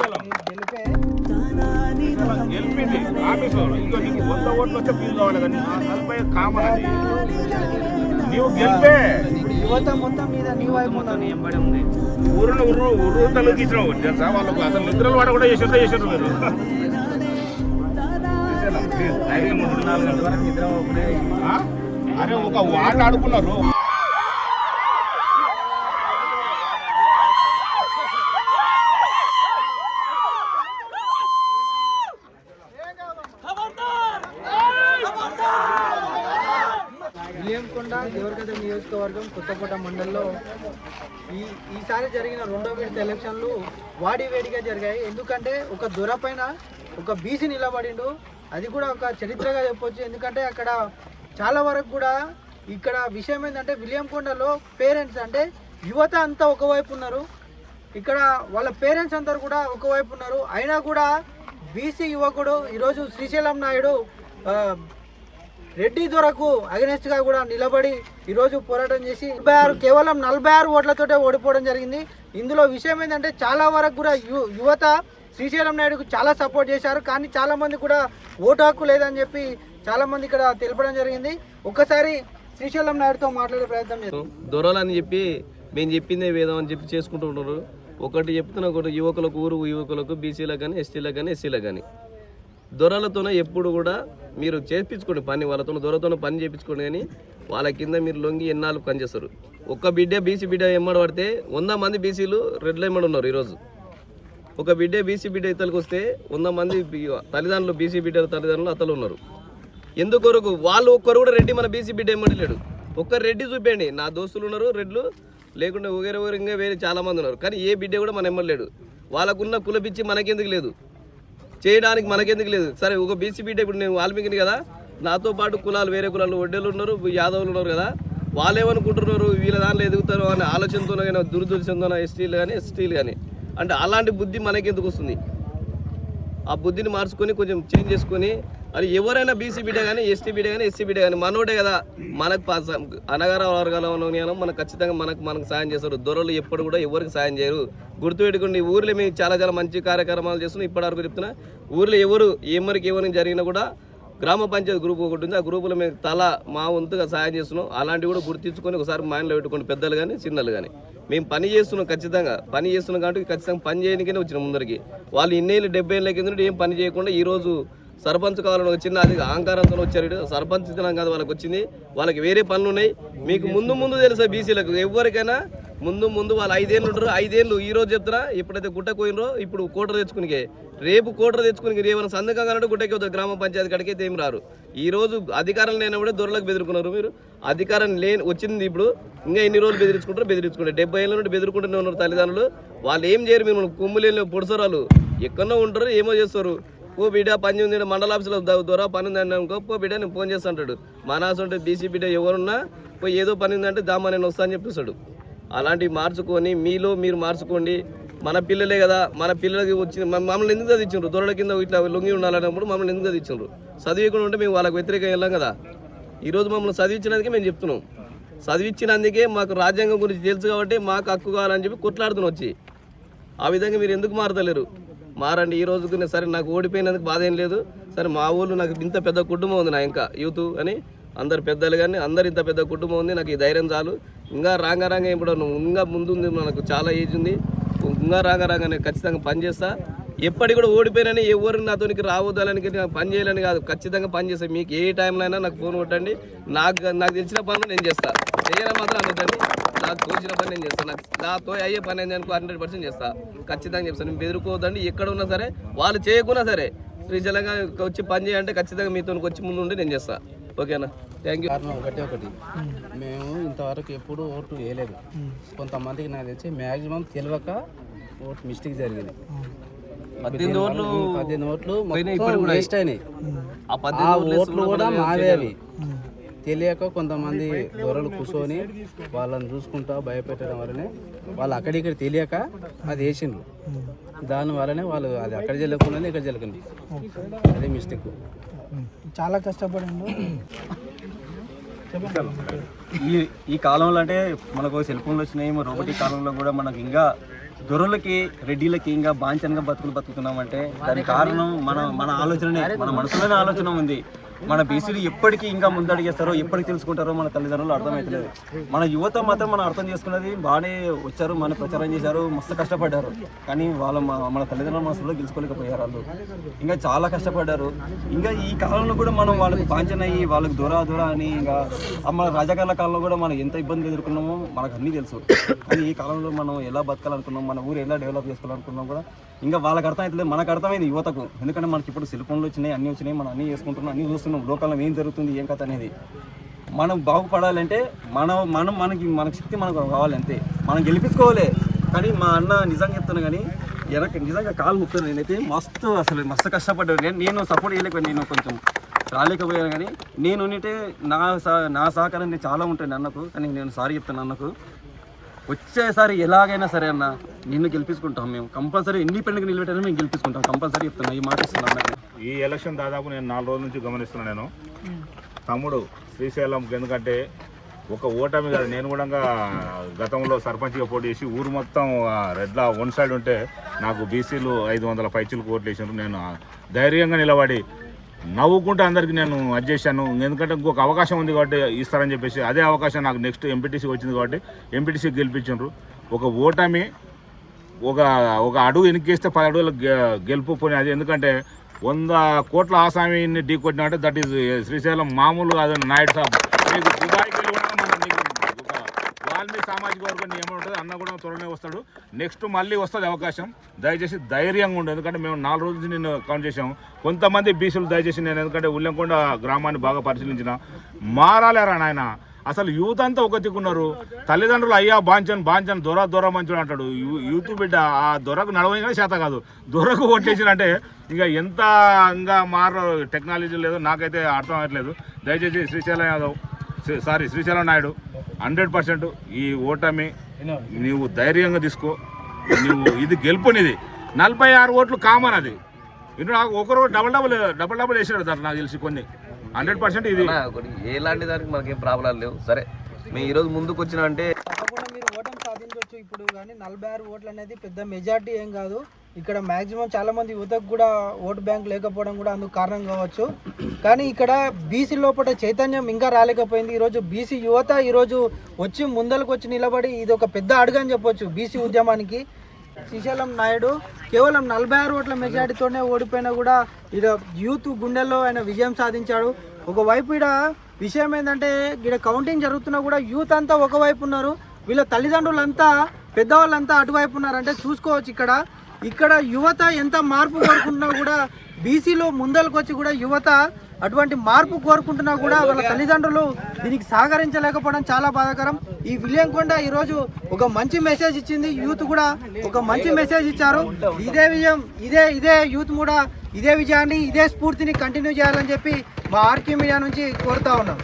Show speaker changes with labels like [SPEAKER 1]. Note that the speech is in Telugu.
[SPEAKER 1] గెలిపే
[SPEAKER 2] గెలిపింది ఆఫీసులో ఇంకో నీకు వంద ఓట్లు వచ్చే ఫీల్ కావాలి కానీ నలభై కామన్ అది నీవు గెలిపే.
[SPEAKER 1] ఇప్పుడు యువత మొత్తం మీద నీ వైపు ఉన్నాను
[SPEAKER 2] ఊరును ఉర్రు ఉర్రు తలకి ఇచ్చినావు తెలుసా? వాళ్ళకు అసలు నిద్రలు వాడ కూడా చేసారు మీరు? అరే ఒక వాట ఆడుకున్నారు.
[SPEAKER 1] కాకుండా దేవరగడ్డ నియోజకవర్గం కొత్తకోట మండలంలో ఈ ఈసారి జరిగిన రెండో విడత ఎలక్షన్లు వాడి వేడిగా జరిగాయి. ఎందుకంటే ఒక దొర పైన ఒక బీసీ నిలబడిండు. అది కూడా ఒక చరిత్రగా చెప్పొచ్చు. ఎందుకంటే అక్కడ చాలా వరకు కూడా ఇక్కడ విషయం ఏంటంటే విలియంకొండలో పేరెంట్స్ అంటే యువత అంతా ఒకవైపు ఉన్నారు. ఇక్కడ వాళ్ళ పేరెంట్స్ అందరు కూడా ఒకవైపు ఉన్నారు. అయినా కూడా బీసీ యువకుడు ఈరోజు శ్రీశైలం నాయుడు రెడ్డి దొరకు అగనెస్ట్గా కూడా నిలబడి ఈరోజు పోరాటం చేసి నలభై ఆరు కేవలం నలభై ఆరు ఓట్లతోటే ఓడిపోవడం జరిగింది. ఇందులో విషయం ఏంటంటే చాలా వరకు కూడా యు- యువత శ్రీశైలం నాయుడుకు చాలా సపోర్ట్ చేశారు. కానీ చాలా మంది కూడా ఓటు హక్కు లేదని చెప్పి చాలా మంది ఇక్కడ తెలపడం జరిగింది. ఒక్కసారి శ్రీశైలం నాయుడుతో మాట్లాడే ప్రయత్నం చేద్దాం.
[SPEAKER 3] దొరలని చెప్పి మేము చెప్పిందే వేదం అని చెప్పి చేసుకుంటూ ఉంటారు. ఒకటి చెప్తున్నా ఒకటి యువకులకు ఊరు యువకులకు బీసీలకు కానీ ఎస్టీలకు కానీ ఎస్సీలకు కానీ. దొరలతోనే ఎప్పుడు కూడా మీరు చేపించుకోండి పని వాళ్ళతో దొరలతోనే పని చేయించుకోండి కానీ వాళ్ళ కింద మీరు లొంగి ఎన్నాళ్ళు పని చేస్తారు. ఒక్క బిడ్డ బీసీ బిడ్డ ఎమ్మడ పడితే వంద మంది బీసీలు రెడ్లు ఎమ్మడి ఉన్నారు ఈరోజు. ఒక బిడ్డ బీసీ బిడ్డ ఇతలకు వస్తే వంద మంది తల్లిదండ్రులు బీసీ బిడ్డల తల్లిదండ్రులు అతలు ఉన్నారు. ఎందుకొరకు? వాళ్ళు ఒక్కరు కూడా రెడ్డి మన బీసీ బిడ్డ ఎమ్మడలేడు ఒక్క రెడ్డి చూపేయండి. నా దోస్తులు ఉన్నారు రెడ్లు. లేకుంటే ఒకరి ఊగరంగా వేరే చాలామంది ఉన్నారు. కానీ ఏ బిడ్డ కూడా మన ఎమ్మలేడు వాళ్ళకున్న కులపిచ్చి మనకెందుకు లేదు. చేయడానికి మనకెందుకు లేదు. సరే ఒక బీసీ బీటే ఇప్పుడు నేను వాల్మీకిని కదా నాతో పాటు కులాలు వేరే కులాలు వడ్డీలు ఉన్నారు యాదవులు ఉన్నారు కదా వాళ్ళు ఏమనుకుంటున్నారు వీళ్ళ దాంట్లో ఎదుగుతారు అనే ఆలోచనతో కానీ దురదృష్టంతో ఎస్టీలు కానీ ఎస్టీలు కానీ అంటే అలాంటి బుద్ధి మనకెందుకు వస్తుంది? ఆ బుద్ధిని మార్చుకొని కొంచెం చేంజ్ చేసుకొని అది ఎవరైనా బీసీ బిడ్డ కానీ ఎస్టీ బిడ్డ కానీ ఎస్సీ బిడ్డ కానీ మనోడే కదా. మనకు పాస అనగార వర్గాల మనం మనకు ఖచ్చితంగా మనకు మనకు సాయం చేస్తారు. దొరలు ఎప్పుడు కూడా ఎవరికి సాయం చేయరు. గుర్తుపెట్టుకోండి ఊర్లో మేము చాలా చాలా మంచి కార్యక్రమాలు చేస్తున్నాం. ఇప్పటివరకు చెప్తున్నా ఊర్లో ఎవరు ఏ మరికి ఎవరికి జరిగినా కూడా గ్రామ పంచాయతీ గ్రూప్ ఒకటి ఉంది. ఆ గ్రూపులో మేము తల మా వంతుగా సాయం చేస్తున్నాం. అలాంటివి కూడా గుర్తించుకొని ఒకసారి మైండ్లో పెట్టుకోండి. పెద్దలు కానీ చిన్నలు కానీ మేము పని చేస్తున్నాం ఖచ్చితంగా. పని చేస్తున్నాం కాబట్టి ఖచ్చితంగా పని చేయడానికే వచ్చిన ముందరికి. వాళ్ళు ఇన్నేళ్ళు డెబ్బై ఏళ్ళ కింద ఏం పని చేయకుండా ఈరోజు సర్పంచ్ కావాలని ఒక చిన్న అది అహంకారంతో వచ్చారు సర్పంచ్ ఇతనం కాదు వాళ్ళకి వచ్చింది. వాళ్ళకి వేరే పనులు ఉన్నాయి. మీకు ముందు ముందు తెలుసా బీసీలకు? ఎవరికైనా ముందు ముందు వాళ్ళు ఐదేళ్ళు ఉంటారు ఐదేళ్ళు ఈ రోజు చెప్తారా ఎప్పుడైతే గుట్ట పోయినరో ఇప్పుడు కోటర తెచ్చుకునికే. రేపు కోటర తెచ్చుకుని ఏమైనా సందకం కానంటే గుట్టకి వద్ద గ్రామ పంచాయతీ కాడికి అయితే ఏం రారు. ఈ రోజు అధికారం లేనప్పుడే దొరలకు బెదిరుకున్నారు మీరు. అధికారం లేని వచ్చింది ఇప్పుడు. ఇంకా ఎన్ని రోజులు బెదిరించుకుంటారు బెదిరించుకుంటారు. డెబ్బై ఏళ్ళ నుండి బెదిరింకుంటూనే ఉన్నారు తల్లిదండ్రులు. వాళ్ళు ఏం చేయరు మీరు కొమ్ములేని పొడిసరాలు ఎక్కడో ఉంటారు ఏమో చేస్తారు. ఓ బిడ్డ పని ఉంది మండల ఆఫీసులో ద్వారా పని ఉంది అని అనుకో పో బిడ్డ నేను ఫోన్ చేస్తుంటాడు మనసు ఉంటే బీసీ బిడ్డ ఎవరున్నా పోయి ఏదో పని ఉందంటే దామా నేను వస్తా అని చెప్పేస్తాడు. అలాంటివి మార్చుకొని మీలో మీరు మార్చుకోండి. మన పిల్లలే కదా మన పిల్లలకి వచ్చిన మమ్మల్ని ఎందుకు చదివించారు దొరల కింద ఇట్లా లొంగి ఉండాలన్నప్పుడు మమ్మల్ని ఎందుకు చదివించారు చదివికుండా ఉంటే మేము వాళ్ళకి వ్యతిరేకంగా వెళ్ళాం కదా. ఈరోజు మమ్మల్ని చదివించినందుకే మేము చెప్తున్నాం. చదివించినందుకే మాకు రాజ్యాంగం గురించి తెలుసు కాబట్టి మాకు హక్కు కావాలని చెప్పి కొట్లాడుతున్నాం వచ్చి. ఆ విధంగా మీరు ఎందుకు మారతలేరు? మారండి ఈ రోజుకు నేను సరే నాకు ఓడిపోయినందుకు బాధ ఏం లేదు. సరే మా ఊళ్ళో నాకు ఇంత పెద్ద కుటుంబం ఉంది నా ఇంకా యూత్ అని. అందరు పెద్దలు కానీ అందరు ఇంత పెద్ద కుటుంబం ఉంది నాకు ఈ ధైర్యం చాలు. ఇంకా రాంగ రాంగ ఇప్పుడు నువ్వు ఇంకా ముందుంది మనకు చాలా ఏజ్ ఉంది. ఇంకా రాంగ రాంగ నేను ఖచ్చితంగా పని చేస్తా. కూడా ఓడిపోయినని ఎవరు నాతోనికి రావద్దాలని నాకు పని చేయాలని కాదు. ఖచ్చితంగా పని చేస్తాను మీకు ఏ టైంలో అయినా నాకు ఫోన్ కొట్టండి. నాకు నాకు తెలిసిన పనులు నేను చేస్తాను చేయాలని మాత్రం అనొద్దండి నాకు తోచిన పని నేను చేస్తాను నాకు నాతో అయ్యే పని అయింది అనుకో హండ్రెడ్ పర్సెంట్ చేస్తా. ఖచ్చితంగా చెప్తాను నేను బెదిరిపోవద్దండి ఎక్కడ ఉన్నా సరే వాళ్ళు చేయకున్నా సరే శ్రీశైలంగా వచ్చి పని చేయాలంటే ఖచ్చితంగా మీతో వచ్చి ముందు ఉండి నేను చేస్తా. ఓకేనా? థ్యాంక్ యూ
[SPEAKER 4] కారణం ఒకటే ఒకటి. మేము ఇంతవరకు ఎప్పుడు ఓటు వేయలేదు. కొంతమందికి నాకు తెలిసి మ్యాక్సిమం తెలియక ఓటు మిస్టేక్ జరిగింది.
[SPEAKER 3] పద్దెనిమిది ఓట్లు
[SPEAKER 4] పద్దెనిమిది ఓట్లు మొత్తం వేస్ట్ అయినాయి.
[SPEAKER 3] ఆ
[SPEAKER 4] ఓట్లు కూడా మావే అవి తెలియక కొంతమంది దొరలు కూర్చొని వాళ్ళని చూసుకుంటా భయపెట్టడం వల్లనే వాళ్ళు అక్కడిక్కడ తెలియక అది వేసిండ్రు. దాని వల్లనే వాళ్ళు అది అక్కడ జల్లకుండా ఇక్కడ జల్లకండి అదే మిస్టేక్.
[SPEAKER 1] చాలా కష్టపడిండు.
[SPEAKER 5] ఈ ఈ కాలంలో అంటే మనకు సెల్ ఫోన్లు వచ్చినాయి రోబోటిక్ కాలంలో కూడా మనకు ఇంకా దొరలకి రెడ్డిలకి ఇంకా బాంచనగా బతుకులు బతుకుతున్నామంటే దానికి కారణం మన మన ఆలోచననే మన మనసులోనే ఆలోచన ఉంది. మన బీసీలు ఎప్పటికీ ఇంకా ముందడిగేస్తారో ఎప్పటికి తెలుసుకుంటారో మన తల్లిదండ్రులు అర్థమవుతలేదు మన యువత మాత్రం మనం అర్థం చేసుకున్నది బాగానే వచ్చారు మన ప్రచారం చేశారు మస్తు కష్టపడ్డారు. కానీ వాళ్ళ మన తల్లిదండ్రుల మనసులో గెలుచుకోలేకపోయారు వాళ్ళు. ఇంకా చాలా కష్టపడ్డారు. ఇంకా ఈ కాలంలో కూడా మనం వాళ్ళకి బాంచన అయ్యి వాళ్ళకి దూరా దూరా అని ఇంకా మన రాజకీయాల కాలంలో కూడా మనం ఎంత ఇబ్బందులు ఎదుర్కొన్నామో మనకు అన్నీ తెలుసు. కానీ ఈ కాలంలో మనం ఎలా బతకాలనుకున్నాం మన ఊరు ఎలా డెవలప్ చేసుకోవాలనుకున్నాం కూడా ఇంకా వాళ్ళకి అర్థం మనకు అర్థమైంది యువతకు. ఎందుకంటే మనకి ఇప్పుడు సెల్ ఫోన్లు వచ్చినాయి అన్నీ వచ్చినాయి మనం అన్నీ చేసుకుంటున్నాం అన్నీ చూస్తున్నాం. లోకంలో ఏం జరుగుతుంది ఏం కథ అనేది. మనం బాగుపడాలంటే మనం మనం మనకి మన శక్తి మనకు కావాలి అంతే. మనం గెలిపించుకోవాలి. కానీ మా అన్న నిజంగా చెప్తాను కానీ వెనక నిజంగా కాలు ముక్తాను నేనైతే మస్తు అసలు మస్తు కష్టపడ్డాను. నేను నేను సపోర్ట్ చేయలేకపోయాను నేను కొంచెం రాలేకపోయాను. కానీ నేను ఉంటే నా సహ నా సహకారం నేను చాలా ఉంటుంది అన్నకు. కానీ నేను సారీ చెప్తాను అన్నకు. వచ్చేసారి ఎలాగైనా సరే అన్న నిన్ను గెలిపించుకుంటాం మేము. కంపల్సరీ ఇండిపెండెంట్గా నిలబెట్టాలని మేము గెలిపించుకుంటాం. కంపల్సరీ చెప్తున్నా ఈ మాట ఇస్తున్నాను
[SPEAKER 2] ఈ ఎలక్షన్ దాదాపు నేను నాలుగు రోజుల నుంచి గమనిస్తున్నాను నేను. తమ్ముడు శ్రీశైలం ఎందుకంటే ఒక ఓటమి కాదు నేను కూడా గతంలో సర్పంచ్గా పోటీ చేసి ఊరు మొత్తం రెడ్లా వన్ సైడ్ ఉంటే నాకు బీసీలు ఐదు వందల పైచీలు ఓట్లు వేసారు నేను ధైర్యంగా నిలబడి నవ్వుకుంటే అందరికి నేను అది చేశాను. ఎందుకంటే ఇంకొక అవకాశం ఉంది కాబట్టి ఇస్తారని చెప్పేసి అదే అవకాశం నాకు నెక్స్ట్ ఎంపీటీసీ వచ్చింది కాబట్టి ఎంపీటీసీ గెలిపించారు. ఒక ఓటమి ఒక ఒక అడుగు వెనక్కేస్తే పది అడుగులు గె- గెలుపు పోనీ అది ఎందుకంటే వంద కోట్ల ఆసామీని ఢీ కొట్టినట్టే దట్ ఈస్ శ్రీశైలం మామూలు కాదు నాయుడు సాబ్. మీకు దుబాయ్కి వెళ్ళి కూడా మనం నీకు ఒక వాల్మీకి సామాజిక వర్గం నియమం ఉంటుంది అన్న కూడా త్వరనే వస్తాడు. నెక్స్ట్ మళ్ళీ వస్తుంది అవకాశం. దయచేసి ధైర్యంగా ఉండు. ఎందుకంటే మేము నాలుగు రోజుల నుంచి నేను కౌంట్ చేసాము కొంతమంది బీసీలు దయచేసి నేను ఎందుకంటే ఉల్లెంకొండ గ్రామాన్ని బాగా పరిశీలించిన. మారాలేరా నాయన? అసలు యూత్ అంతా ఒక దిక్కున్నారు. తల్లిదండ్రులు అయ్యా బాంచన్ బాంచన్ దొర దొర మంచుడు అంటాడు. యూత్ బిడ్డ ఆ దొరకు నడవగానే చేత కాదు. దొరకు అంటే ఇక ఎంత ఇంకా మారో టెక్నాలజీ లేదో నాకైతే అర్థం అవ్వట్లేదు. దయచేసి Srisailam Yadav sorry Srisailam Naidu hundred percent ఈ ఓటమి నీవు ధైర్యంగా తీసుకో. నువ్వు ఇది గెలుపునిది. నలభై ఆరు ఓట్లు కామన్ అది. నాకు ఒకరు డబల్ డబల్ డబల్ డబల్ వేసాడు దాంట్లో నాకు తెలిసి కొన్ని. హండ్రెడ్ పర్సెంట్ ఇది.
[SPEAKER 3] ఎలాంటి దానికి మనకేం ప్రాబ్లాలు లేవు. సరే మేము ఈరోజు ముందుకు వచ్చిన అంటే
[SPEAKER 1] తప్పకుండా మీరు ఓటమి సాధించవచ్చు ఇప్పుడు కానీ నలభై ఆరు ఓట్లు అనేది పెద్ద మెజార్టీ ఏం కాదు. ఇక్కడ మ్యాక్సిమం చాలామంది యువతకు కూడా ఓటు బ్యాంక్ లేకపోవడం కూడా అందుకు కారణం కావచ్చు. కానీ ఇక్కడ బీసీ లోపల చైతన్యం ఇంకా రాలేకపోయింది. ఈరోజు బీసీ యువత ఈరోజు వచ్చి ముందరకు వచ్చి నిలబడి ఇది ఒక పెద్ద అడుగు అని చెప్పొచ్చు బీసీ ఉద్యమానికి. శ్రీశైలం నాయుడు కేవలం నలభై ఆరు ఓట్ల మెజార్టీతోనే ఓడిపోయినా కూడా ఇక్కడ యూత్ గుండెల్లో ఆయన విజయం సాధించాడు. ఒకవైపు ఇక్కడ విషయం ఏంటంటే ఇక్కడ కౌంటింగ్ జరుగుతున్నా కూడా యూత్ అంతా ఒకవైపు ఉన్నారు. వీళ్ళ తల్లిదండ్రులంతా పెద్దవాళ్ళంతా అటువైపు ఉన్నారంటే చూసుకోవచ్చు ఇక్కడ. ఇక్కడ యువత ఎంత మార్పు కోరుకుంటున్నా కూడా బీసీలో ముందరకు వచ్చి కూడా యువత అటువంటి మార్పు కోరుకుంటున్నా కూడా వాళ్ళ తల్లిదండ్రులు దీనికి సహకరించలేకపోవడం చాలా బాధాకరం. ఈ విలియంకొండ ఈరోజు ఒక మంచి మెసేజ్ ఇచ్చింది. యూత్ కూడా ఒక మంచి మెసేజ్ ఇచ్చారు. ఇదే విజయం ఇదే ఇదే యూత్ కూడా ఇదే విజయాన్ని ఇదే స్ఫూర్తిని కంటిన్యూ చేయాలని చెప్పి మా ఆర్కే మీడియా నుంచి కోరుతా ఉన్నాం.